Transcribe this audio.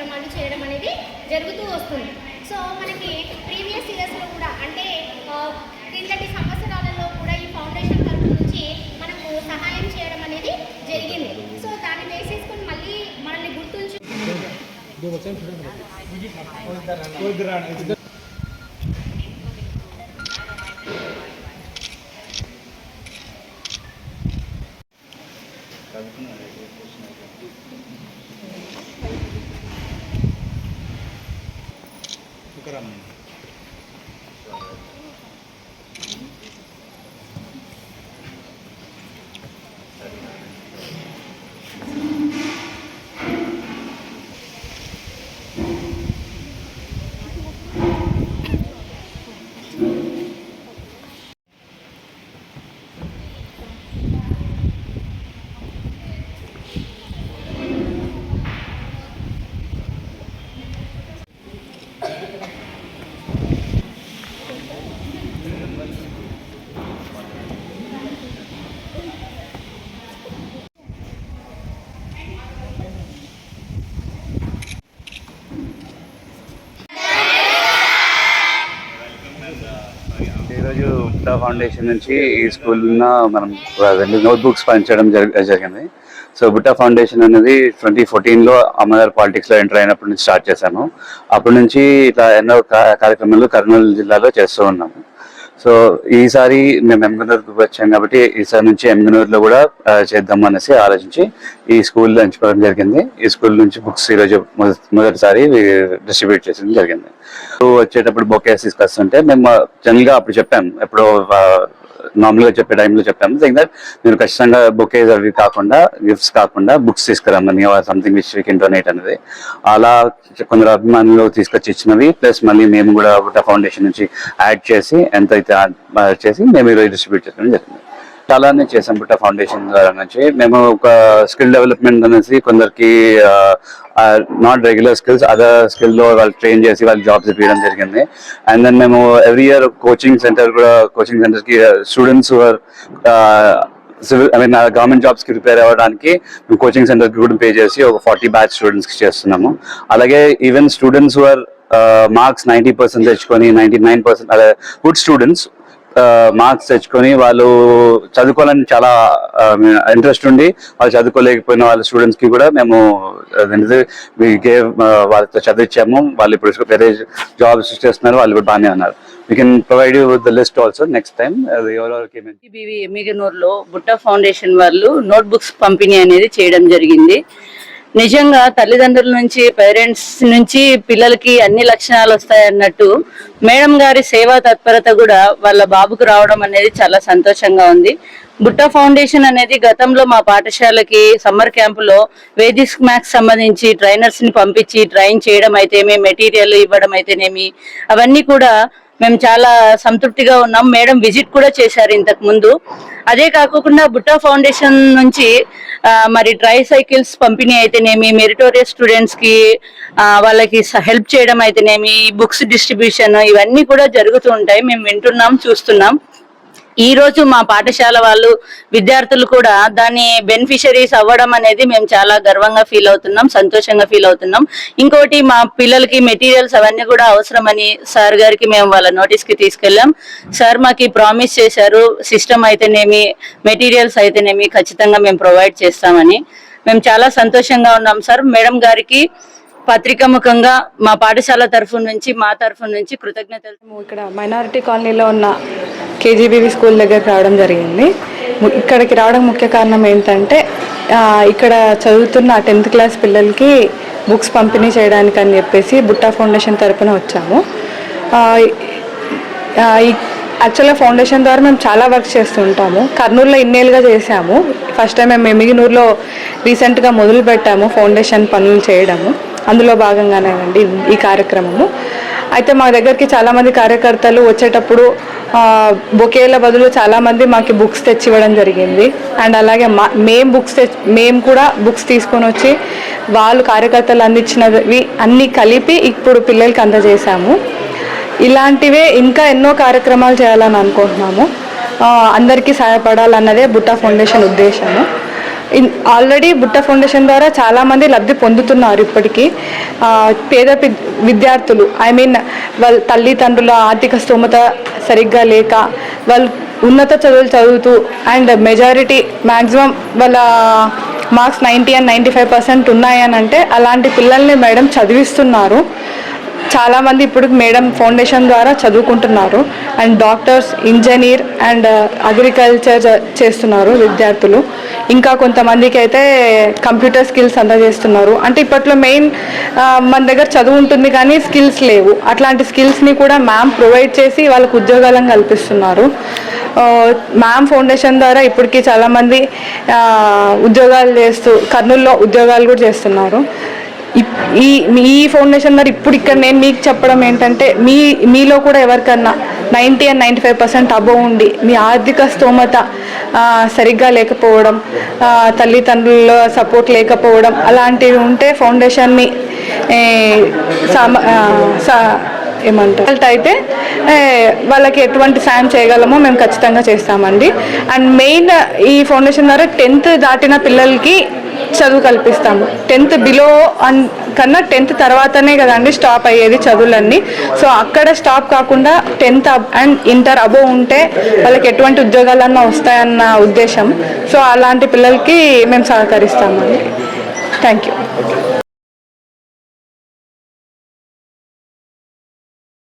కార్యక్రమాలు చేయడం అనేది జరుగుతూ వస్తుంది. సో మనకి ప్రీవియస్ ఇయర్స్లో కూడా అంటే కిందటి సంవత్సరాలలో కూడా ఈ ఫౌండేషన్ తరఫు నుంచి మనకు సహాయం చేయడం అనేది జరిగింది. సో దాన్ని వేసేసుకొని మళ్ళీ మనల్ని గుర్తుంచు Amen. ఈరోజు బుట్టా ఫౌండేషన్ నుంచి ఈ స్కూల్ మనం నోట్ బుక్స్ పంచడం జరిగింది. సో బుట్టా ఫౌండేషన్ అనేది ట్వంటీ ఫోర్టీన్లో అమ్మగారు పాలిటిక్స్లో ఎంటర్ అయినప్పటి నుంచి స్టార్ట్ చేశాను అప్పటి నుంచి ఇట్లా ఎన్నో కార్యక్రమాలు కర్నూలు జిల్లాలో చేస్తూ ఉన్నాము. సో ఈసారి మేము ఎమ్గనూరుకు వచ్చాం కాబట్టి ఈసారి నుంచి ఎమ్గనూరులో కూడా చేద్దాం అనేసి ఆలోచించి ఈ స్కూల్ ఎంచుకోవడం జరిగింది. ఈ స్కూల్ నుంచి బుక్స్ ఈరోజు మొదటిసారి డిస్ట్రిబ్యూట్ చేయడం జరిగింది. సో వచ్చేటప్పుడు బొకేస్ తీసుకొస్తుంటే మేము జనరల్గా అప్పుడు చెప్పాం. ఎప్పుడో నార్మల్గా చెప్పే టైంలో చెప్పాము. Saying దట్ మీరు ఖచ్చితంగా బుకేజ్ అవి కాకుండా గిఫ్ట్స్ కాకుండా బుక్స్ తీసుకురమ్మని something which we can donate అనేది. అలా కొందరు అభిమానులు తీసుకొచ్చి ఇచ్చినవి ప్లస్ మళ్ళీ మేము కూడా ఫౌండేషన్ నుంచి యాడ్ చేసి ఎంత అయితే uh, చేసి మేము ఈరోజు డిస్ట్రిబ్యూట్ చేసుకోవడం జరిగింది చాలానే చేసాం బిట్ట ఫౌండేషన్ ద్వారా నుంచి. మేము ఒక స్కిల్ డెవలప్మెంట్ అనేసి కొందరికి నాట్ రెగ్యులర్ స్కిల్స్ అదర్ స్కిల్లో వాళ్ళు ట్రైన్ చేసి వాళ్ళకి జాబ్స్ ఇప్పించడం జరిగింది. అండ్ దెన్ మేము ఎవ్రీ ఇయర్ కోచింగ్ సెంటర్ కూడా కోచింగ్ సెంటర్కి students students civil I mean government జాబ్స్కి ప్రిపేర్ అవ్వడానికి కోచింగ్ సెంటర్కి కూడా పే చేసి ఒక ఫార్టీ బ్యాచ్ స్టూడెంట్స్కి చేస్తున్నాము. అలాగే even students are marks ninety percent తెచ్చుకొని నైంటీ నైన్ పర్సెంట్ అదే గుడ్ స్టూడెంట్స్ మార్క్స్ తెచ్చుకొని వాళ్ళు చదువుకోవాలని చాలా ఇంట్రెస్ట్ ఉండి వాళ్ళు చదువుకోలేకపోయిన వాళ్ళ స్టూడెంట్స్కి కూడా మేము అదేంటిది వాళ్ళతో చదివించాము వాళ్ళు ఇప్పుడు వేరే జాబ్స్ చేస్తున్నారు వాళ్ళు కూడా బాగానే ఉన్నారు. We can provide you with the list also next time ఎవరెవరికి ఎమ్మిగనూరులో బుట్ట ఫౌండేషన్ వాళ్ళు నోట్ బుక్స్ పంపిణీ అనేది చేయడం జరిగింది. నిజంగా తల్లిదండ్రుల నుంచి పేరెంట్స్ నుంచి పిల్లలకి అన్ని లక్షణాలు వస్తాయన్నట్టు మేడం గారి సేవా తత్పరత కూడా వాళ్ళ బాబుకు రావడం అనేది చాలా సంతోషంగా ఉంది. బుట్ట ఫౌండేషన్ అనేది గతంలో మా పాఠశాలకి సమ్మర్ క్యాంపులో వేదిక్ మ్యాథ్స్ సంబంధించి ట్రైనర్స్ని పంపించి ట్రైన్ చేయడం అయితేమి మెటీరియల్ ఇవ్వడం అయితేనేమి అవన్నీ కూడా మేము చాలా సంతృప్తిగా ఉన్నాం. మేడం విజిట్ కూడా చేశారు ఇంతకు ముందు. అదే కాకుండా బుట్టా ఫౌండేషన్ నుంచి మరి ట్రై సైకిల్స్ పంపిణీ అయితేనేమి మెరిటోరియస్ స్టూడెంట్స్కి వాళ్ళకి హెల్ప్ చేయడం అయితేనేమి బుక్స్ డిస్ట్రిబ్యూషన్ ఇవన్నీ కూడా జరుగుతూ ఉంటాయి. మేము వింటున్నాం చూస్తున్నాం. ఈ రోజు మా పాఠశాల వాళ్ళు విద్యార్థులు కూడా దాని బెనిఫిషరీస్ అవ్వడం అనేది మేము చాలా గర్వంగా ఫీల్ అవుతున్నాం సంతోషంగా ఫీల్ అవుతున్నాం. ఇంకోటి మా పిల్లలకి మెటీరియల్స్ అవన్నీ కూడా అవసరమని సార్ గారికి మేము వాళ్ళ నోటీస్కి తీసుకెళ్ళాం. సార్ మాకు ప్రామిస్ చేశారు సిస్టమ్ అయితేనేమి మెటీరియల్స్ అయితేనేమి ఖచ్చితంగా మేము ప్రొవైడ్ చేస్తామని. మేము చాలా సంతోషంగా ఉన్నాం సార్ మేడం గారికి పత్రిక ముఖంగా మా పాఠశాల తరఫు నుంచి మా తరఫు నుంచి కృతజ్ఞతలు. ఇక్కడ మైనారిటీ కాలనీలో ఉన్న కేజీబీవీ స్కూల్ దగ్గరికి రావడం జరిగింది. ఇక్కడికి రావడం ముఖ్య కారణం ఏంటంటే ఇక్కడ చదువుతున్న టెన్త్ క్లాస్ పిల్లలకి బుక్స్ పంపిణీ చేయడానికి అని చెప్పేసి బుట్టా ఫౌండేషన్ తరపున వచ్చాము. యాక్చువల్గా ఫౌండేషన్ ద్వారా మేము చాలా వర్క్ చేస్తుంటాము. కర్నూలులో ఇన్నేళ్ళుగా చేసాము ఫస్ట్ టైం మేము ఎమిగినూరులో రీసెంట్గా మొదలు పెట్టాము ఫౌండేషన్ పనులు చేయడము. అందులో భాగంగానే అండి ఈ కార్యక్రమము. అయితే మా దగ్గరికి చాలామంది కార్యకర్తలు వచ్చేటప్పుడు బొకేల బదులు చాలామంది మాకు బుక్స్ తెచ్చి ఇవ్వడం జరిగింది. అండ్ అలాగే మా మేము బుక్స్ తెచ్చి మేము కూడా బుక్స్ తీసుకొని వచ్చి వాళ్ళు కార్యకర్తలు అందించినవి అన్నీ కలిపి ఇప్పుడు పిల్లలకి అందజేశాము. ఇలాంటివే ఇంకా ఎన్నో కార్యక్రమాలు చేయాలని అనుకుంటున్నాము. అందరికీ సహాయపడాలన్నదే బుట్టా ఫౌండేషన్ ఉద్దేశము. ఇన్- ఆల్రెడీ బుట్ట ఫౌండేషన్ ద్వారా చాలామంది లబ్ధి పొందుతున్నారు ఇప్పటికీ. పేద విద్యార్థులు ఐ మీన్ వాళ్ళ తల్లిదండ్రుల ఆర్థిక స్తోమత సరిగ్గా లేక వాళ్ళు ఉన్నత చదువులు చదువుతూ అండ్ మెజారిటీ మ్యాక్సిమం వాళ్ళ marks ninety and ninety five percent ఉన్నాయని అంటే అలాంటి పిల్లల్ని మేడం చదివిస్తున్నారు. చాలామంది ఇప్పుడు మేడం ఫౌండేషన్ ద్వారా చదువుకుంటున్నారు and doctors engineer and uh, agriculture చేస్తున్నారు విద్యార్థులు. ఇంకా కొంతమందికి అయితే కంప్యూటర్ స్కిల్స్ అందజేస్తున్నారు. అంటే ఇప్పట్లో మెయిన్ uh, మన దగ్గర చదువు ఉంటుంది కానీ స్కిల్స్ లేవు. అట్లాంటి స్కిల్స్ని కూడా మ్యామ్ ప్రొవైడ్ చేసి వాళ్ళకు ఉద్యోగాలను కల్పిస్తున్నారు. Uh, మ్యామ్ ఫౌండేషన్ ద్వారా ఇప్పటికీ చాలామంది ఉద్యోగాలు చేస్తూ కర్నూలులో ఉద్యోగాలు కూడా చేస్తున్నారు. ఈ ఈ ఫౌండేషన్ ద్వారా ఇప్పుడు ఇక్కడ నేను మీకు చెప్పడం ఏంటంటే మీ మీలో కూడా ఎవరికన్నా ninety and ninety five percent above ఉండి మీ ఆర్థిక స్తోమత సరిగ్గా లేకపోవడం తల్లిదండ్రుల సపోర్ట్ లేకపోవడం అలాంటివి ఉంటే ఫౌండేషన్ని ఏమంటారు? అయితే వాళ్ళకి ఎటువంటి సాయం చేయగలమో మేము ఖచ్చితంగా చేస్తామండి. అండ్ మెయిన్ ఈ ఫౌండేషన్ ద్వారా టెన్త్ దాటిన పిల్లలకి చదువు కల్పిస్తాము. టెన్త్ బిలో అన్ కన్నా టెన్త్ తర్వాతనే కదండి స్టాప్ అయ్యేది చదువులన్నీ. సో అక్కడ స్టాప్ కాకుండా టెన్త్ అండ్ ఇంటర్ అబోవ్ ఉంటే వాళ్ళకి ఎటువంటి ఉద్యోగాలన్నా వస్తాయన్న ఉద్దేశం. సో అలాంటి పిల్లలకి మేము సహకరిస్తామండి. Thank you.